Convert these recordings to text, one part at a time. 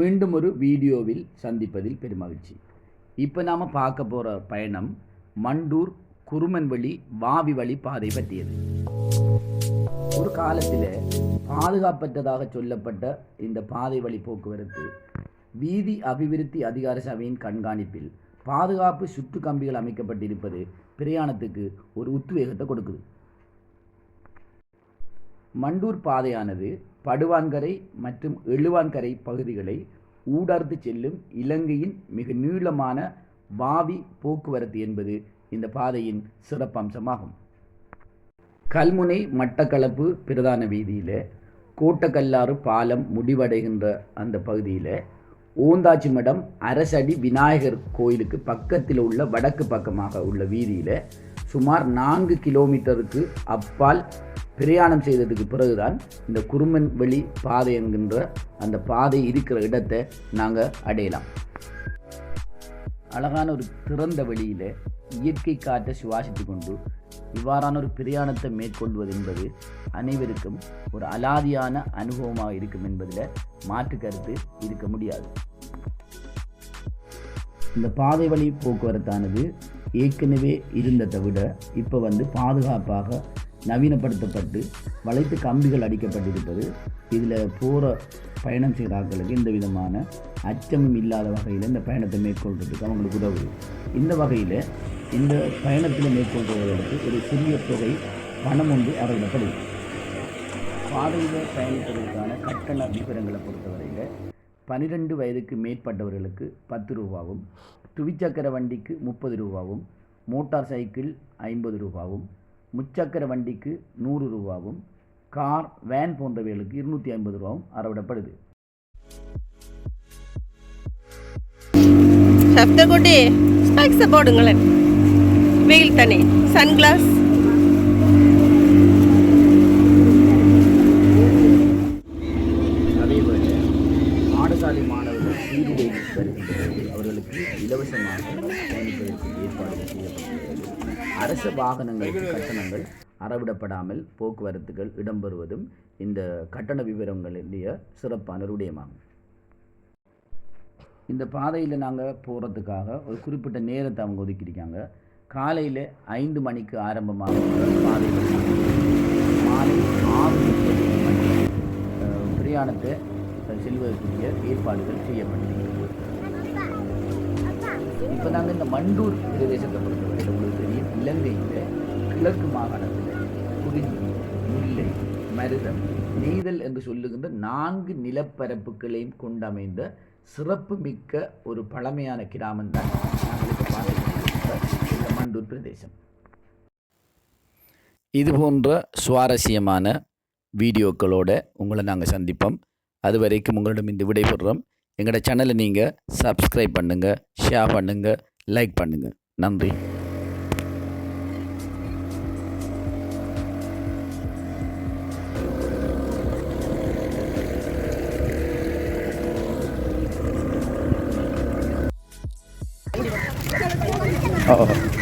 மீண்டும் ஒரு வீடியோவில் சந்திப்பதில் பெருமகிழ்ச்சி. இப்போ நாம் பார்க்க போகிற பயணம் மண்டூர் குருமன்வழி வாவி வழி பாதை பற்றியது. ஒரு காலத்தில் பாதுகாப்பற்றதாக சொல்லப்பட்ட இந்த பாதை வழி போக்குவரத்து வீதி அபிவிருத்தி அதிகார சபையின் கண்காணிப்பில் பாதுகாப்பு சுற்று கம்பிகள் அமைக்கப்பட்டிருப்பது பிரயாணத்துக்கு ஒரு உத்வேகத்தை கொடுக்குது. மண்டூர் பாதையானது படுவான்கரை மற்றும் எழுவான்கரை பகுதிகளை ஊடார்த்து செல்லும் இலங்கையின் மிக நீளமான வாவி போக்குவரத்து என்பது இந்த பாதையின் சிறப்பம்சமாகும். கல்முனை மட்டக்களப்பு பிரதான வீதியில் கோட்டக்கல்லாறு பாலம் முடிவடைகின்ற அந்த பகுதியில் ஓந்தாச்சி மடம் அரசடி விநாயகர் கோயிலுக்கு பக்கத்தில் உள்ள வடக்கு பக்கமாக உள்ள வீதியில் சுமார் நான்கு கிலோமீட்டருக்கு அப்பால் பிரயாணம் செய்ததுக்கு பிறகுதான் இந்த குருமன் வெளி பாதை என்கின்ற அந்த பாதை இருக்கிற இடத்தை நாங்கள் அடையலாம். அழகான ஒரு திறந்த வெளியில் இயற்கை காற்றை சுவாசித்து கொண்டு இவ்வாறான ஒரு பிரயாணத்தை மேற்கொள்வது என்பது அனைவருக்கும் ஒரு அலாதியான அனுபவமாக இருக்கும் என்பதில் மாற்று கருத்து இருக்க முடியாது. இந்த பாதை வழி போக்குவரத்தானது ஏற்கனவே இருந்ததை விட இப்போ வந்து பாதுகாப்பாக நவீனப்படுத்தப்பட்டு வளைத்து கம்பிகள் அடிக்கப்பட்டிருப்பது. இதில் போகிற பயணம் செய்கிற ஆட்களுக்கு எந்த விதமான அச்சமும் இல்லாத வகையில் இந்த பயணத்தை மேற்கொள்றதுக்கு அவங்களுக்கு உதவுது. இந்த வகையில் இந்த பயணத்தில் மேற்கொள்பவர்களுக்கு ஒரு சிறிய தொகை பணம் ஒன்று அறவிடப்படுது. பாதையில் பயணிப்பதற்கான கட்டண விவரங்களை பொறுத்தவரையில் பன்னிரெண்டு வயதுக்கு மேற்பட்டவர்களுக்கு பத்து ரூபாவும் துவிச்சக்கர வண்டிக்கு முப்பது ரூபாவும் மோட்டார் சைக்கிள் ஐம்பது ரூபாவும் முச்சக்கர வண்டிக்கு நூறு ரூபாவும் கார் வேன் போன்றவைகளுக்கு இருநூற்றி ஐம்பது ரூபாவும் அறவிடப்படுது. சப்தகுட்டி ஸ்பெக்ஸை போடுங்களேன். வெயில் தண்ணி சன்கிளாஸ் பாடசாலை மாணவர்கள் சீருடை வருகின்ற அவர்களுக்கு இலவசமாக பயணிப்பதற்கு ஏற்பாடு செய்யப்பட்டுள்ளது. அரச வாகனங்களுக்கு கட்டணங்கள் அறவிடப்படாமல் போக்குவரத்துகள் இடம்பெறுவதும் இந்த கட்டண விவரங்களுடைய சிறப்பான ஒரு விடயமாகும் இந்த பாதையில் நாங்கள் போகிறதுக்காக ஒரு குறிப்பிட்ட நேரத்தை அவங்க ஒதுக்கியிருக்காங்க. காலையில் ஐந்து மணிக்கு ஆரம்பமாக பாதைகள் மாலை ஆறு மணி பிரயாணத்தை செல்வதற்குரிய ஏற்பாடுகள் செய்யப்பட்டிருக்கிறது. இப்போ நாங்கள் இந்த மண்டூர் பிரதேசத்தை பொறுத்தவரை உங்களுக்கு தெரியும். இலங்கையில் கிழக்கு மாகாணத்தில் குறிஞ்சி முல்லை மருதம் நெய்தல் என்று சொல்லுகின்ற நான்கு நிலப்பரப்புகளையும் கொண்டமைந்த சிறப்பு மிக்க ஒரு பழமையான கிராமம் தான் பார்த்துக்கிட்டு இந்த மண்டூர் பிரதேசம். இது போன்ற சுவாரஸ்யமான வீடியோக்களோட உங்களை நாங்கள் சந்திப்போம். அது வரைக்கும் உங்களிடம் இந்த விடைபெறுறோம் எங்களோட சேனலை நீங்கள் சப்ஸ்கிரைப் பண்ணுங்கள் ஷேர் பண்ணுங்கள் லைக் பண்ணுங்கள் நன்றி. Oh.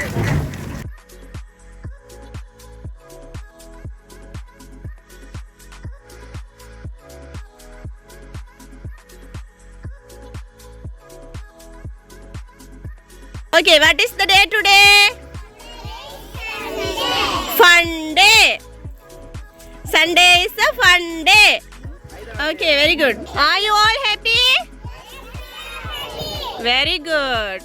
Okay, what is the day today? Fun day. Sunday is a fun day. Okay, very good. Are you all happy? Very good.